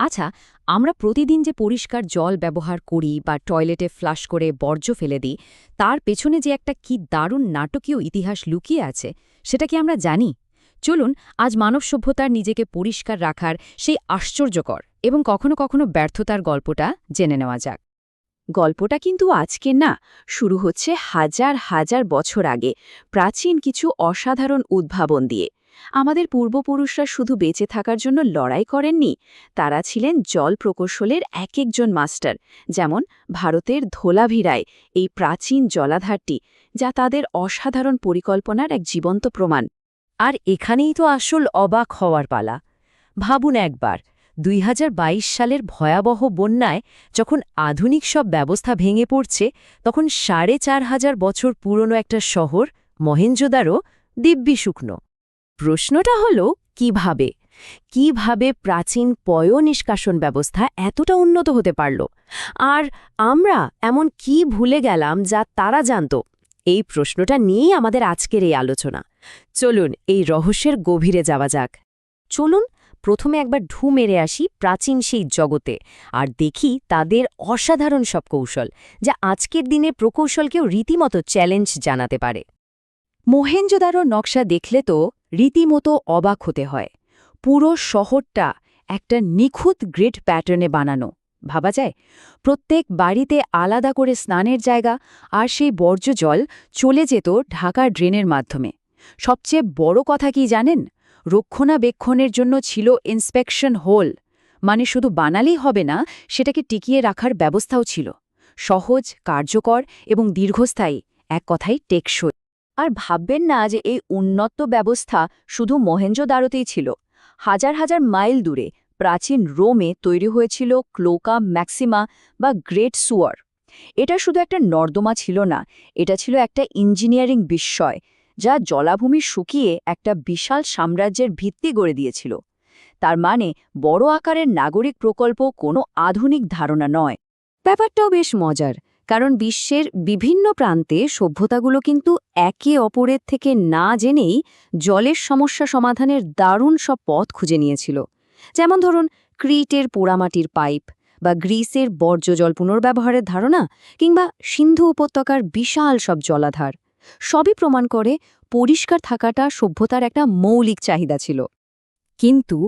আচ্ছা আমরা প্রতিদিন যে পরিষ্কার জল ব্যবহার করি বা টয়লেটে ফ্লাশ করে বর্জ্য ফেলে দিই, তার পেছনে যে একটা কি দারুণ নাটকীয় ইতিহাস লুকিয়ে আছে, সেটা কি আমরা জানি? চলুন, আজ মানব সভ্যতার নিজেকে পরিষ্কার রাখার সেই আশ্চর্যকর এবং কখনো কখনো ব্যর্থতার গল্পটা জেনে নেওয়া যাক। গল্পটা কিন্তু আজকে না, শুরু হচ্ছে হাজার হাজার বছর আগে, প্রাচীন কিছু অসাধারণ উদ্ভাবন দিয়ে। আমাদের পূর্বপুরুষরা শুধু বেঁচে থাকার জন্য লড়াই করেননি, তারা ছিলেন জল প্রকৌশলের এক একজন মাস্টার, যেমন ভারতের ধোলাভিরায়, এই প্রাচীন জলাধারটি, যা তাদের অসাধারণ পরিকল্পনার এক জীবন্ত প্রমাণ। আর এখানেই তো আসল অবাক হওয়ার পালা। ভাবুন একবার, দুই হাজার বাইশ সালের ভয়াবহ বন্যায় যখন আধুনিক সব ব্যবস্থা ভেঙে পড়ছে, তখন সাড়ে চার হাজার বছর পুরনো একটা শহর মহেঞ্জোদারও দিব্যি শুকনো। প্রশ্নটা হল, কীভাবে? কীভাবে প্রাচীন পয় নিষ্কাশন ব্যবস্থা এতটা উন্নত হতে পারল? আর আমরা এমন কি ভুলে গেলাম যা তারা জানত? এই প্রশ্নটা নিয়েই আমাদের আজকের এই আলোচনা। চলুন, এই রহস্যের গভীরে যাওয়া যাক। চলুন, প্রথমে একবার ঢু মেরে আসি প্রাচীন সেই জগতে আর দেখি তাদের অসাধারণ সব কৌশল, যা আজকের দিনে প্রকৌশলকেও রীতিমতো চ্যালেঞ্জ জানাতে পারে। মোহেঞ্জোদারো নকশা দেখলে তো রীতিমতো অবাক হতে হয়। পুরো শহরটা একটা নিখুঁত গ্রিড প্যাটার্নে বানানো। ভাবা যায়, প্রত্যেক বাড়িতে আলাদা করে স্নানের জায়গা আর সেই বর্জ্য জল চলে যেত ঢাকার ড্রেনের মাধ্যমে। সবচেয়ে বড় কথা কি জানেন? রক্ষণাবেক্ষণের জন্য ছিল ইন্সপেকশন হোল। মানে শুধু বানালেই হবে না, সেটাকে টিকিয়ে রাখার ব্যবস্থাও ছিল। সহজ, কার্যকর এবং দীর্ঘস্থায়ী, এক কথাই টেকসই। আর ভাববেন না যে এই উন্নত ব্যবস্থা শুধু মহেঞ্জোদারোতেই ছিল। হাজার হাজার মাইল দূরে প্রাচীন রোমে তৈরি হয়েছিল ক্লোকা ম্যাক্সিমা বা গ্রেট সুয়ার। এটা শুধু একটা নর্দমা ছিল না, এটা ছিল একটা ইঞ্জিনিয়ারিং বিস্ময়, যা জলাভূমি শুকিয়ে একটা বিশাল সাম্রাজ্যের ভিত্তি গড়ে দিয়েছিল। তার মানে বড় আকারের নাগরিক প্রকল্প কোনো আধুনিক ধারণা নয়। ব্যাপারটাও বেশ মজার। কারণ বিশ্বের বিভিন্ন প্রান্তে সভ্যতাগুলো কিন্তু একে অপরের থেকে না জেনেই জলের সমস্যা সমাধানের দারুণ সব পথ খুঁজে নিয়েছিল। যেমন ধরুন, ক্রিটের পোড়ামাটির পাইপ বা গ্রিসের বর্জ্য জল পুনর্ব্যবহারের ধারণা কিংবা সিন্ধু উপত্যকার বিশাল সব জলাধার। সবই প্রমাণ করে পরিষ্কার থাকাটা সভ্যতার একটা মৌলিক চাহিদা ছিল। কিন্তু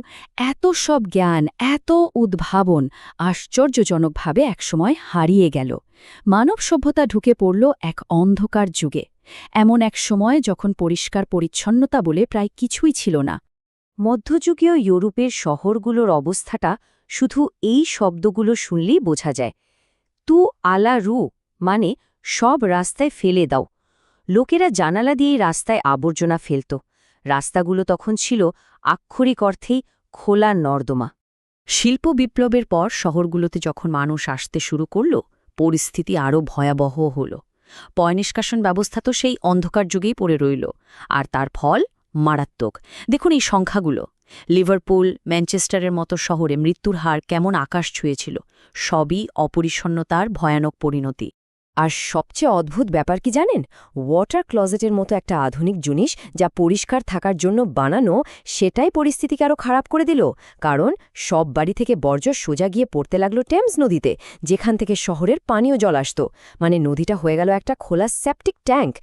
এত সব জ্ঞান, এত উদ্ভাবন আশ্চর্যজনকভাবে একসময় হারিয়ে গেল। মানব সভ্যতা ঢুকে পড়ল এক অন্ধকার যুগে। এমন এক সময় যখন পরিষ্কার পরিচ্ছন্নতা বলে প্রায় কিছুই ছিল না। মধ্যযুগীয় ইউরোপের শহরগুলোর অবস্থাটা শুধু এই শব্দগুলো শুনলেই বোঝা যায়। তু আলা রু মানে সব রাস্তায় ফেলে দাও। লোকেরা জানালা দিয়েই রাস্তায় আবর্জনা ফেলত। রাস্তাগুলো তখন ছিল আক্ষরিক অর্থেই খোলা নর্দমা। শিল্প বিপ্লবের পর শহরগুলোতে যখন মানুষ আসতে শুরু করল, পরিস্থিতি আরও ভয়াবহ হল। পয়নিষ্কাশন ব্যবস্থা তো সেই অন্ধকার যুগেই পড়ে রইল, আর তার ফল মারাত্মক। দেখুন এই সংখ্যাগুলো। লিভারপুল, ম্যানচেস্টারের মতো শহরে মৃত্যুর হার কেমন আকাশ ছুঁয়েছিল, সবই অপরিচ্ছন্নতার ভয়ানক পরিণতি। আর সবচেয়ে অদ্ভুত ব্যাপার কি জানেন? ওয়াটার ক্লজেটের মতো একটা আধুনিক জিনিস যা পরিষ্কার থাকার জন্য বানানো সেটাই পরিস্থিতিকে আরও খারাপ করে দিল। কারণ সব বাড়ি থেকে বর্জ্য সোজা গিয়ে পড়তে লাগল টেমস নদীতে, যেখান থেকে শহরের পানীয় জল আসত। মানে নদীটা হয়ে গেল একটা খোলা সেপটিক ট্যাঙ্ক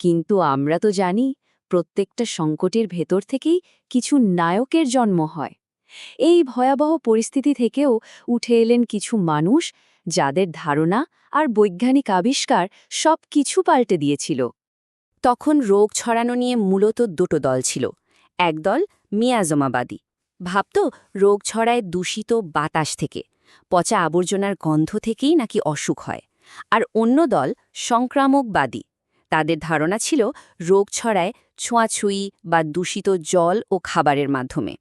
কিন্তু আমরা তো জানি, প্রত্যেকটা সংকটের ভেতর থেকেই কিছু নায়কের জন্ম হয়। এই ভয়াবহ পরিস্থিতি থেকেও উঠে এলেন কিছু মানুষ যাদের ধারণা আর বৈজ্ঞানিক আবিষ্কার সব কিছু পাল্টে দিয়েছিল। তখন রোগ ছড়ানো নিয়ে মূলত দুটো দল ছিল একদল মিয়াজমাবাদী। ভাবত রোগ ছড়ায় দূষিত বাতাস থেকে, পচা আবর্জনার গন্ধ থেকেই নাকি অসুখ হয়, আর অন্য দল সংক্রামকবাদী। তাদের ধারণা ছিল রোগ ছড়ায় ছোঁয়াছুঁই বা দূষিত জল ও খাবারের মাধ্যমে।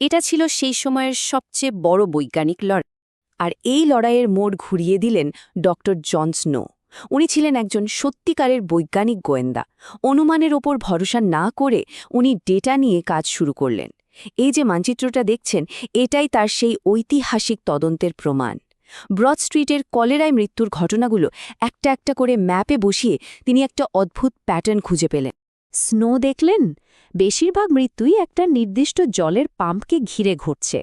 এটা ছিল সেই সময়ের সবচেয়ে বড় বৈজ্ঞানিক লড়াই। আর এই লড়াইয়ের মোড় ঘুরিয়ে দিলেন ড জন স্নো। উনি ছিলেন একজন সত্যিকারের বৈজ্ঞানিক গোয়েন্দা। অনুমানের ওপর ভরসা না করে উনি ডেটা নিয়ে কাজ শুরু করলেন। এই যে মানচিত্রটা দেখছেন, এটাই তার সেই ঐতিহাসিক তদন্তের প্রমাণ। ব্রড স্ট্রিটের কলেরায় মৃত্যুর ঘটনাগুলো একটা একটা করে ম্যাপে বসিয়ে তিনি একটা অদ্ভুত প্যাটার্ন খুঁজে পেলেন। স্নো দেখলেন, বেশিরভাগ মৃত্যুই একটা নির্দিষ্ট জলের পাম্পকে ঘিরে ঘটছে।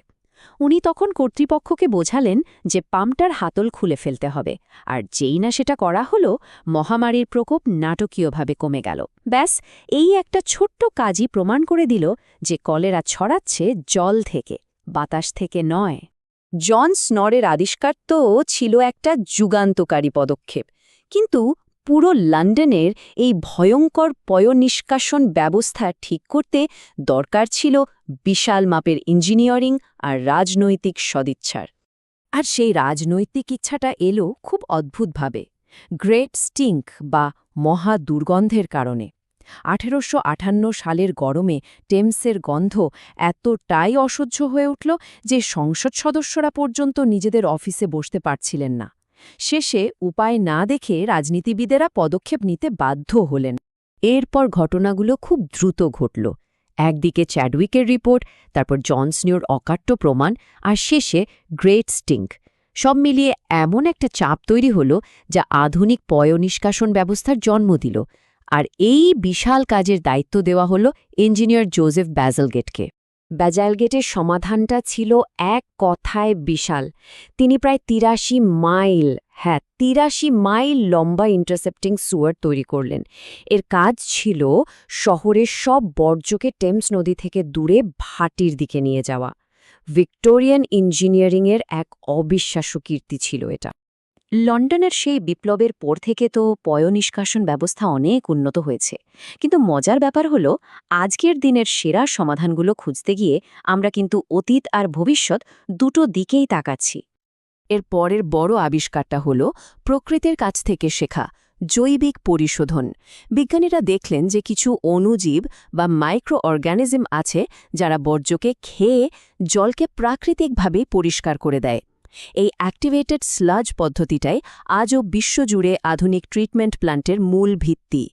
উনি তখন কর্তৃপক্ষকে বোঝালেন যে পাম্পটার হাতল খুলে ফেলতে হবে, আর যেই না সেটা করা হলো, মহামারীর প্রকোপ নাটকীয়ভাবে কমে গেল। ব্যাস, এই একটা ছোট্ট কাজই প্রমাণ করে দিল যে কলেরা ছড়াচ্ছে জল থেকে, বাতাস থেকে নয়। জন স্নরের আবিষ্কার তো ছিল একটা যুগান্তকারী পদক্ষেপ, কিন্তু পুরো লন্ডনের এই ভয়ঙ্কর পয়নিষ্কাশন ব্যবস্থা ঠিক করতে দরকার ছিল বিশাল মাপের ইঞ্জিনিয়ারিং আর রাজনৈতিক সদিচ্ছার। আর সেই রাজনৈতিক ইচ্ছাটা এলো খুব অদ্ভুতভাবে, গ্রেট স্টিঙ্ক বা মহা দুর্গন্ধের কারণে। আঠেরোশো সালের গরমে টেমসের গন্ধ এতটাই অসহ্য হয়ে উঠল যে সংসদ সদস্যরা পর্যন্ত নিজেদের অফিসে বসতে পারছিলেন না। শেষে উপায় না দেখে রাজনীতিবিদেরা পদক্ষেপ নিতে বাধ্য হলেন। এরপর ঘটনাগুলো খুব দ্রুত ঘটল। একদিকে চ্যাডউইকের রিপোর্ট, তারপর জনসনিওর অকাট্য প্রমাণ আর শেষে গ্রেট স্টিঙ্ক সব মিলিয়ে এমন একটা চাপ তৈরি হল যা আধুনিক পয়নিষ্কাশন ব্যবস্থার জন্ম দিল। আর এই বিশাল কাজের দায়িত্ব দেওয়া হল ইঞ্জিনিয়ার জোজেফ ব্যাজেলগেটকে ব্যাজালগেটের সমাধানটা ছিল এক কথায় বিশাল। তিনি প্রায় তিরাশি মাইল হ্যাঁ তিরাশি মাইল লম্বা ইন্টারসেপ্টিং সুয়ার তৈরি করলেন। এর কাজ ছিল শহরের সব বর্জ্যকে টেমস নদী থেকে দূরে ভাটির দিকে নিয়ে যাওয়া। ভিক্টোরিয়ান ইঞ্জিনিয়ারিংয়ের এক অবিশ্বাস্য কীর্তি ছিল এটা। লন্ডনের সেই বিপ্লবের পর থেকে তো পয়নিষ্কাশন ব্যবস্থা অনেক উন্নত হয়েছে। কিন্তু মজার ব্যাপার হলো, আজকের দিনের সেরা সমাধানগুলো খুঁজতে গিয়ে আমরা কিন্তু অতীত আর ভবিষ্যৎ দুটো দিকেই তাকাচ্ছি। এর পরের বড় আবিষ্কারটা হল প্রকৃতির কাছ থেকে শেখা জৈবিক পরিশোধন। বিজ্ঞানীরা দেখলেন যে কিছু অণুজীব বা মাইক্রো অর্গানিজম আছে যারা বর্জ্যকে খেয়ে জলকে প্রাকৃতিকভাবেই পরিষ্কার করে দেয়। এই অ্যাক্টিভেটেড স্লাজ পদ্ধতিটাই আজও বিশ্বজুড়ে আধুনিক ট্রিটমেন্ট প্ল্যান্টের মূল ভিত্তি।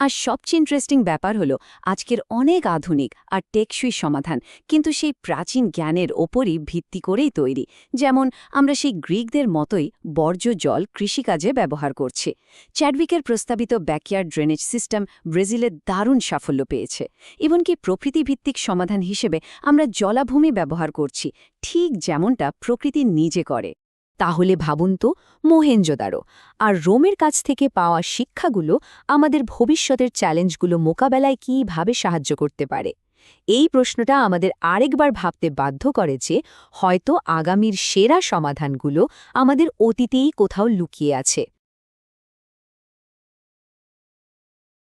আর সবচেয়ে ইন্টারেস্টিং ব্যাপার হলো, আজকের অনেক আধুনিক আর টেকসই সমাধান কিন্তু সেই প্রাচীন জ্ঞানের ওপরই ভিত্তি করেই তৈরি। যেমন, আমরা সেই গ্রিকদের মতোই বর্জ্য জল কৃষিকাজে ব্যবহার করছি। চ্যাডউইকের প্রস্তাবিত ব্যাকয়ার্ড ড্রেনেজ সিস্টেম ব্রাজিলে দারুণ সাফল্য পেয়েছে। এমনকি প্রকৃতিভিত্তিক সমাধান হিসেবে আমরা জলাভূমি ব্যবহার করছি, ঠিক যেমনটা প্রকৃতি নিজে করে। তাহলে ভাবুন তো মোহেঞ্জোদারো আর রোমের কাছ থেকে পাওয়া শিক্ষাগুলো আমাদের ভবিষ্যতের চ্যালেঞ্জগুলো মোকাবেলায় কীভাবে সাহায্য করতে পারে? এই প্রশ্নটা আমাদের আরেকবার ভাবতে বাধ্য করে যে, হয়তো আগামীর সেরা সমাধানগুলো আমাদের অতীতেই কোথাও লুকিয়ে আছে।